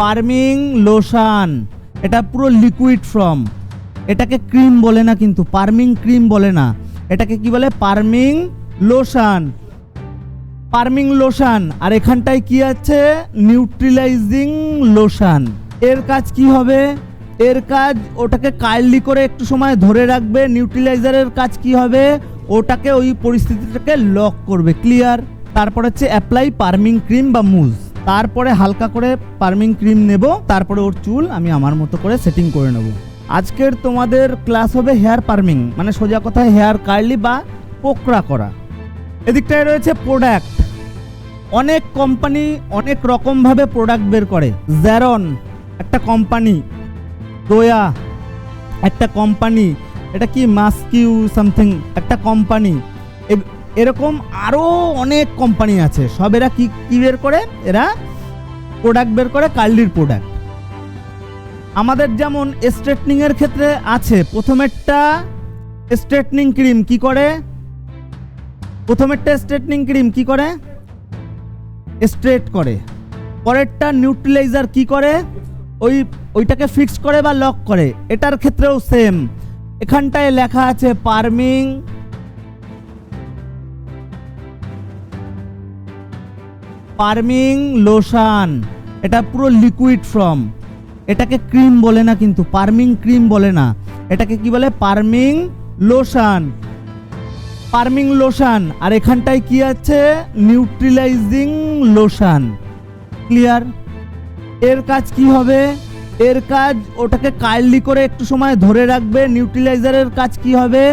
পারমিং lotion, এটা পুরো liquid form এটাকে ক্রিম বলে না কিন্তু পারমিং ক্রিম বলে না। এটাকে কি বলে? পারমিং লোশান। পারমিং লোশান, আর এখানটায় কি আছে? Neutralizing lotion. এর কাজ কি হবে? এর কাজ ওটাকে কাইলি করে একটু সময় ধরে রাখবে। নিউট্রিলাইজারের কাজ কি হবে? ওটাকে ওই পরিস্থিতিটাকে লক করবে। ক্লিয়ার তারপর হচ্ছে অ্যাপ্লাই পারমিং ক্রিম বা মুজ তারপরে হালকা করে পারমিং ক্রিম নেব, তারপরে ওর চুল আমি আমার মতো করে সেটিং করে নেব। আজকের তোমাদের ক্লাস হবে হেয়ার পারমিং মানে সোজা কথায় হেয়ার কার্লি বা পোকরা করা। এদিকটায় রয়েছে প্রোডাক্ট অনেক কোম্পানি অনেক রকমভাবে প্রোডাক্ট বের করে। জ্যারন একটা কোম্পানি দোয়া একটা কোম্পানি এটা কি মাস্কিউ সামথিং একটা কোম্পানি এরকম আরও অনেক কোম্পানি আছে। সব এরা কি কি বের করে? এরা প্রোডাক্ট বের করে কার্লির প্রোডাক্ট আমাদের যেমন স্ট্রেটনিং এর ক্ষেত্রে আছে, প্রথমেরটা স্ট্রেটনিং ক্রিম কি করে? প্রথমেরটা স্ট্রেটনিং ক্রিম কি করে? স্ট্রেট করে। পরেরটা নিউট্রিলাইজার কি করে? ওই, ওইটাকে ফিক্স করে বা লক করে। এটার ক্ষেত্রেও সেম এখানটায় লেখা আছে পারমিং পারমিং লোশান, এটা পুরো লিকুইড ফর্ম এটাকে ক্রিম বলে না কিন্তু, পারমিং ক্রিম বলে না। এটাকে কি বলে? পারমিং লোশান। পারমিং লোশান, আর এখানটায় কি আছে? Neutralizing lotion. ক্লিয়ার এর কাজ কি হবে? এর কাজ ওটাকে কাইলি করে একটু সময় ধরে রাখবে। নিউট্রিলাইজারের কাজ কি হবে?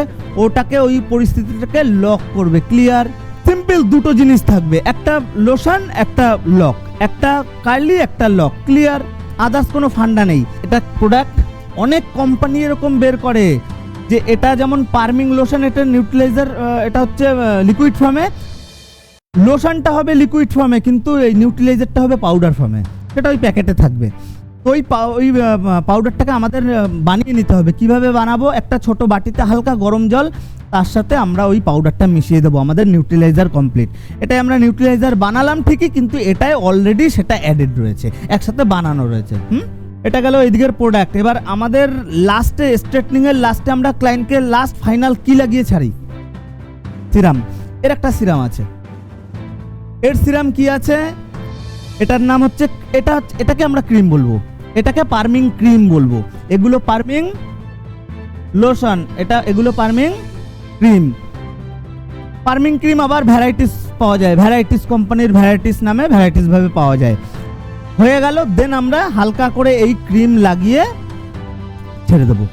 ওটাকে ওই পরিস্থিতিটাকে লক করবে। ক্লিয়ার সিম্পল দুটো জিনিস থাকবে। একটা লোশন, একটা লক। একটা কার্লি একটা লক। ক্লিয়ার আদার্স কোনো ফান্ডা নেই। এটা প্রোডাক্ট অনেক কোম্পানি এরকম বের করে যে এটা যেমন পারমিং লোশন, এটা নিউট্রিলাইজার এটা হচ্ছে লিকুইড ফর্মে লোশনটা হবে লিকুইড ফর্মে কিন্তু এই নিউট্রিলাইজারটা হবে পাউডার ফর্মে সেটা ওই প্যাকেটে থাকবে। ওই ওই পাউডারটাকে আমাদের বানিয়ে নিতে হবে। কীভাবে বানাবো? একটা ছোট বাটিতে হালকা গরম জল, তার সাথে আমরা ওই পাউডারটা মিশিয়ে দেবো, আমাদের নিউট্রিলাইজার কমপ্লিট এটাই আমরা নিউট্রিলাইজার বানালাম ঠিকই, কিন্তু এটাই অলরেডি সেটা অ্যাডেড রয়েছে, একসাথে বানানো রয়েছে, হুম? এটা গেল এদিকের প্রোডাক্ট এবার আমাদের লাস্টে স্ট্রেটনিংয়ের লাস্টে আমরা ক্লায়েন্টকে লাস্ট ফাইনাল কি লাগিয়ে ছাড়ি? সিরাম। এর একটা সিরাম আছে। এর সিরাম কি আছে? এটার নাম হচ্ছে, এটা এটাকে আমরা ক্রিম বলব। এটাকে পারমিং ক্রিম বলব। এগুলো পারমিং লোশন, এটা, এগুলো পারমিং ক্রিম। পারমিং ক্রিম আবার ভ্যারাইটিস পাওয়া যায়। ভ্যারাইটিস কোম্পানির ভ্যারাইটিস নামে ভ্যারাইটিস ভাবে পাওয়া যায়। হয়ে গেল, দেন আমরা হালকা করে এই ক্রিম লাগিয়ে ছেড়ে দেবো।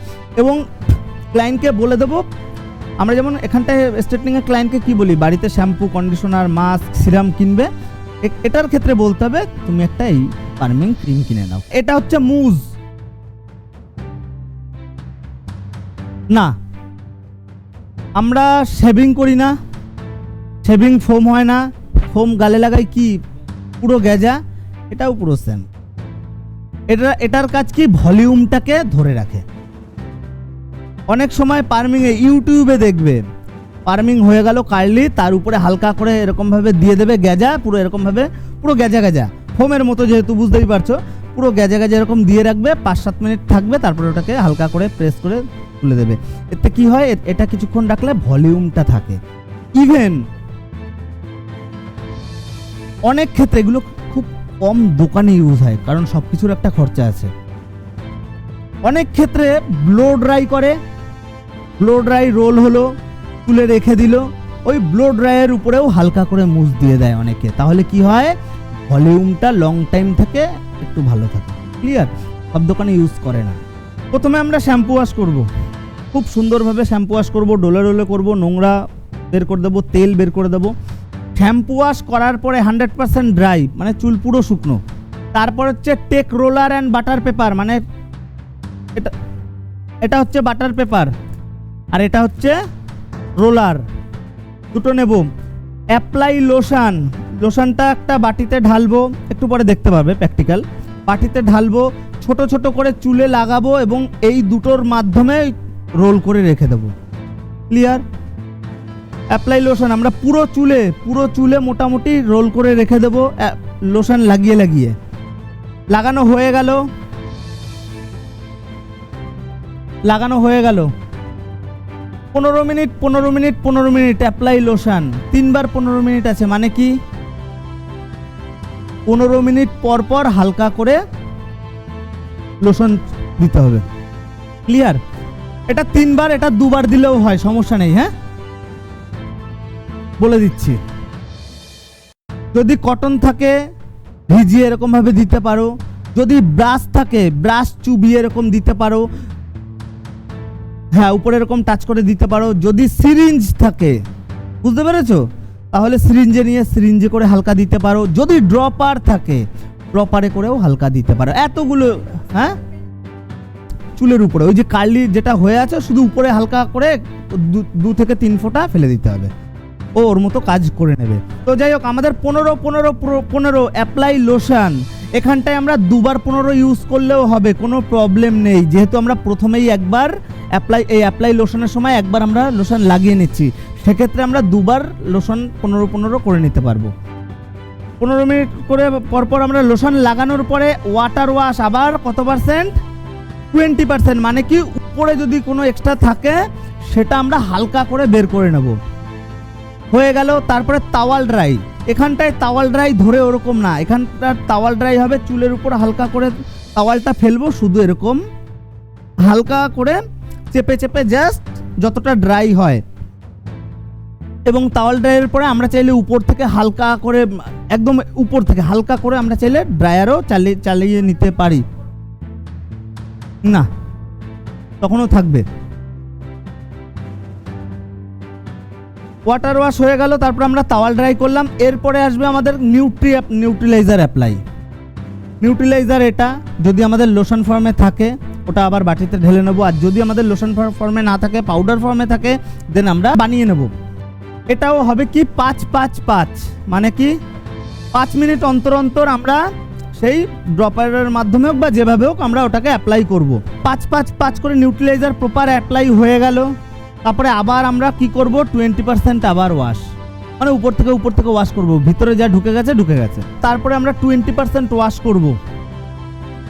এবং ক্লায়েন্টকে বলে দেবো, আমরা যেমন এখানটায় স্ট্রেটনিংয়ে ক্লায়েন্টকে কি বলি? বাড়িতে শ্যাম্পু, কন্ডিশনার, মাস্ক, সিরাম কিনবে। এটার ক্ষেত্রে বলতে হবে, তুমি একটা এই পারমিং ক্রিম কিনে নাও। এটা হচ্ছে মুজ। না। আমরা শেভিং করি না। শেভিং ফোম হয় না। ফোম গালে লাগাই কি? পুরো গেজা এটাও পুরো সেম। এটা এটার কাজ কি? ভলিউমটাকে ধরে রাখে। অনেক সময় পারমিংয়ে ইউটিউবে দেখবে। পারমিং হয়ে গেল কার্লি তার উপরে হালকা করে এরকমভাবে দিয়ে দেবে গেজা পুরো এরকমভাবে পুরো গেজা গেজা ফোমের মতো যেহেতু বুঝতেই পারছ, পুরো গেজা গেজা এরকম দিয়ে রাখবে, পাঁচ সাত মিনিট থাকবে, তারপরে ওটাকে হালকা করে প্রেস করে তুলে দেবে। এতে কি হয়? এটা কিছুক্ষণ রাখলে ভলিউমটা থাকে। ইভেন অনেক ক্ষেত্রে এগুলো খুব কম দোকানে ইউজ হয়, কারণ সব কিছুর একটা খরচা আছে। অনেক ক্ষেত্রে ব্লো ড্রাই করে ব্লো ড্রাই রোল হলো, তুলে রেখে দিল, ওই ব্লো ড্রাইয়ের উপরেও হালকা করে মুছ দিয়ে দেয় অনেকে। তাহলে কি হয়? ভলিউমটা লং টাইম থেকে একটু ভালো থাকে। ক্লিয়ার সব দোকানে ইউজ করে না। প্রথমে আমরা শ্যাম্পু ওয়াশ করব। খুব সুন্দরভাবে শ্যাম্পু ওয়াশ করব, ডোলে ডোলে করব, নোংরা বের করে দেবো, তেল বের করে দেবো। শ্যাম্পু ওয়াশ করার পরে হান্ড্রেড পার্সেন্ট ড্রাই মানে চুল পুরো শুকনো। তারপর হচ্ছে take roller and butter paper মানে এটা এটা হচ্ছে বাটার পেপার, আর এটা হচ্ছে রোলার। দুটো নেব। Apply lotion. লোশনটা একটা বাটিতে ঢালবো, একটু পরে দেখতে পাবে প্র্যাকটিক্যাল বাটিতে ঢালবো, ছোট ছোট করে চুলে লাগাবো এবং এই দুটোর মাধ্যমে রোল করে রেখে দেবো। ক্লিয়ার অ্যাপ্লাই লোশন আমরা পুরো চুলে পুরো চুলে মোটামুটি রোল করে রেখে দেবো লোশন লাগিয়ে লাগিয়ে। লাগানো হয়ে গেল। লাগানো হয়ে গেল। পনেরো মিনিট পনেরো মিনিট পনেরো মিনিট অ্যাপ্লাই লোশন তিনবার পনেরো মিনিট আছে মানে কি? পনেরো মিনিট পর পর হালকা করে লোশন দিতে হবে। ক্লিয়ার এটা তিনবার, এটা দুবার দিলেও হয়, সমস্যা নেই হ্যাঁ? বলে দিচ্ছি। যদি কটন থাকে, ভিজিয়ে এরকমভাবে দিতে পারো। যদি ব্রাশ থাকে ব্রাশ চুবিয়ে এরকম দিতে পারো। হ্যাঁ উপরে এরকম টাচ করে দিতে পারো। যদি সিরিঞ্জ থাকে, বুঝতে পেরেছ? তাহলে সিরিঞ্জে নিয়ে সিরিঞ্জে করে হালকা দিতে পারো। যদি ড্রপার থাকে, ড্রপারে করেও হালকা দিতে পারো। এতগুলো হ্যাঁ? চুলের উপরে। ওই যে কার্লি যেটা হয়ে আছে, শুধু উপরে হালকা করে দু- থেকে তিন ফোঁটা ফেলে দিতে হবে। ও ওর মতো কাজ করে নেবে। তো যাই হোক, আমাদের পনেরো পনেরো পনেরো অ্যাপ্লাই লোশন। এখানটায় আমরা দুবার পনেরো ইউজ করলেও হবে, কোনো প্রবলেম নেই। যেহেতু আমরা প্রথমেই একবার অ্যাপ্লাই, এই অ্যাপ্লাই লোশনের সময় একবার আমরা লোশন লাগিয়ে নিচ্ছি। সেক্ষেত্রে আমরা দুবার লোশন পনেরো পনেরো করে নিতে পারব। পনেরো মিনিট করে পরপর আমরা লোশন লাগানোর পরে ওয়াটার ওয়াশ আবার কত পার্সেন্ট টোয়েন্টি পার্সেন্ট মানে কি উপরে যদি কোনো এক্সট্রা থাকে, সেটা আমরা হালকা করে বের করে নেব। হয়ে গেল, তারপরে তাওয়াল ড্রাই এখানটায় তাওয়াল ড্রাই ধরে ওরকম না। এখানটার তাওয়াল ড্রাই হবে, চুলের উপর হালকা করে তাওয়ালটা ফেলব, শুধু এরকম। হালকা করে চেপে চেপে জাস্ট যতটা ড্রাই হয়। এবং তাওয়াল ড্রাইয়ের পরে আমরা চাইলে উপর থেকে হালকা করে, একদম উপর থেকে হালকা করে আমরা চাইলে ড্রায়ারও চালিয়ে চালিয়ে নিতে পারি। না, তখনও থাকবে। ওয়াটার ওয়াশ হয়ে গেল, তারপর আমরা তাওয়াল ড্রাই করলাম। এরপরে আসবে আমাদের নিউট্রি, নিউট্রিলাইজার অ্যাপ্লাই নিউট্রিলাইজার এটা, যদি আমাদের লোশন ফর্মে থাকে, ওটা আবার বাটিতে ঢেলে নেব। আর যদি আমাদের লোশন ফর্মে না থাকে পাউডার ফর্মে থাকে দেন আমরা বানিয়ে নেব। এটাও হবে কি পাঁচ পাঁচ পাঁচ? মানে কি? পাঁচ মিনিট অন্তর অন্তর আমরা সেই ড্রপারের মাধ্যমে হোক বা যেভাবে হোক আমরা ওটাকে অ্যাপ্লাই করব। পাঁচ পাঁচ পাঁচ করে নিউট্রিলাইজার প্রপার অ্যাপ্লাই হয়ে গেল। তারপরে আবার আমরা কি করব? টোয়েন্টি পার্সেন্ট আবার ওয়াশ মানে উপর থেকে উপর থেকে ওয়াশ করব। ভিতরে যা ঢুকে গেছে ঢুকে গেছে। তারপরে আমরা টোয়েন্টি পার্সেন্ট ওয়াশ করব।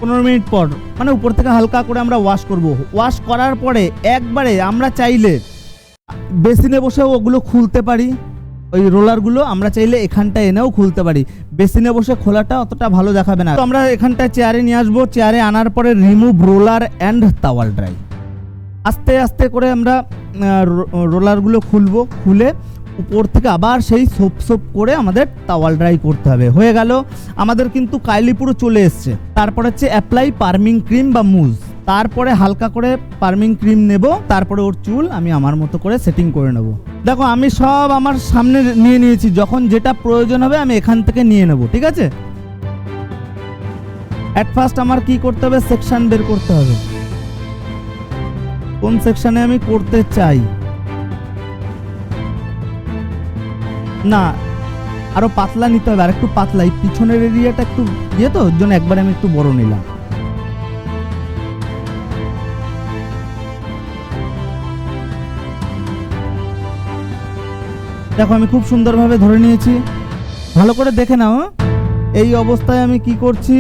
পনেরো মিনিট পর। মানে উপর থেকে হালকা করে আমরা ওয়াশ করব। ওয়াশ করার পরে একবারে আমরা চাইলে বেসিনে বসেও ওগুলো খুলতে পারি। ওই রোলারগুলো আমরা চাইলে এখানটায় এনেও খুলতে পারি। বেসিনে বসে খোলাটা অতটা ভালো দেখাবে না। তো আমরা এখানটায় চেয়ারে নিয়ে আসব। চেয়ারে আনার পরে remove roller and towel dry আস্তে আস্তে করে আমরা রোলারগুলো খুলবো। খুলে উপর থেকে আবার সেই সোপ সোপ করে আমাদের তাওয়াল ড্রাই করতে হবে। হয়ে গেল। আমাদের কিন্তু কাইলি পুরো চলে এসছে। তারপর হচ্ছে অ্যাপ্লাই পার্মিং ক্রিম বা মুজ তারপরে হালকা করে পার্মিং ক্রিম নেব, তারপরে ওর চুল আমি আমার মতো করে সেটিং করে নেব। দেখো, আমি সব আমার সামনে নিয়ে নিয়েছি, যখন যেটা প্রয়োজন হবে আমি এখান থেকে নিয়ে নেব, ঠিক আছে? অ্যাট ফার্স্ট আমার কি করতে হবে? সেকশন বের করতে হবে। কোন সেকশনে আমি করতে চাই? না, আরও পাতলা নিতে হবে আর একটু পাতলা, এই পিছনের এরিয়াটা একটু ইয়ে তো জন্য একবারে আমি একটু বড় নিলাম। দেখো, আমি খুব সুন্দরভাবে ধরে নিয়েছি। ভালো করে দেখে নাও হ্যাঁ? এই অবস্থায় আমি কি করছি?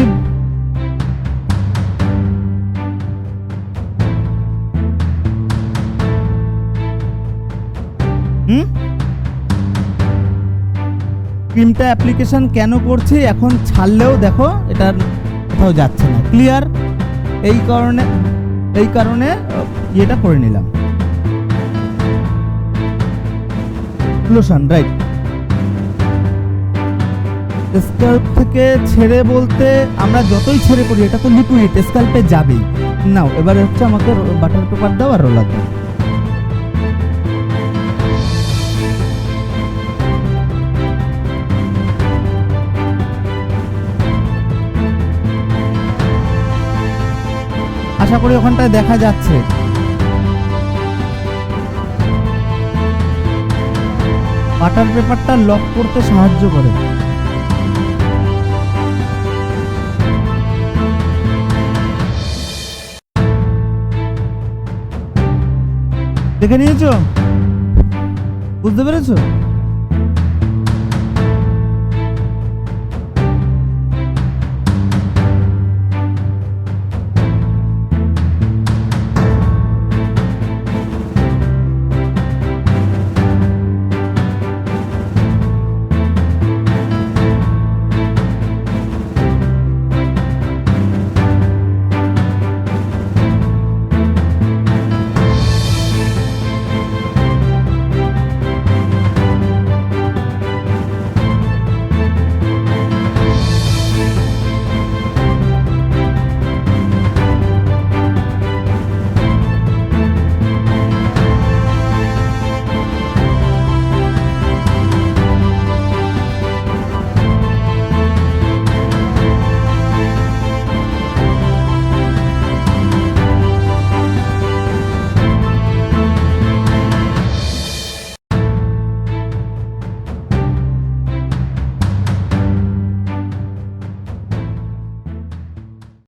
হুম? ক্রিমটা অ্যাপ্লিকেশন কেন করছি? এখন ছাড়লেও দেখো, এটা কোথাও যাচ্ছে না। ক্লিয়ার? এই কারণে এই কারণে ইয়েটা করে নিলাম। লোশন রাইট স্কাল্প থেকে ছেড়ে বলতে আমরা যতই ছেড়ে পড়ি, এটা তো লিকুইড স্কাল্পে যাবেই। নাও এবারে হচ্ছে আমাকে বাটার পেপার দাও আর রোলার দাও। আশা করি ওখানটায় দেখা যাচ্ছে। বাটার পেপারটা লক করতে সাহায্য করে। দেখে নিয়েছো? বুঝতে পেরেছ?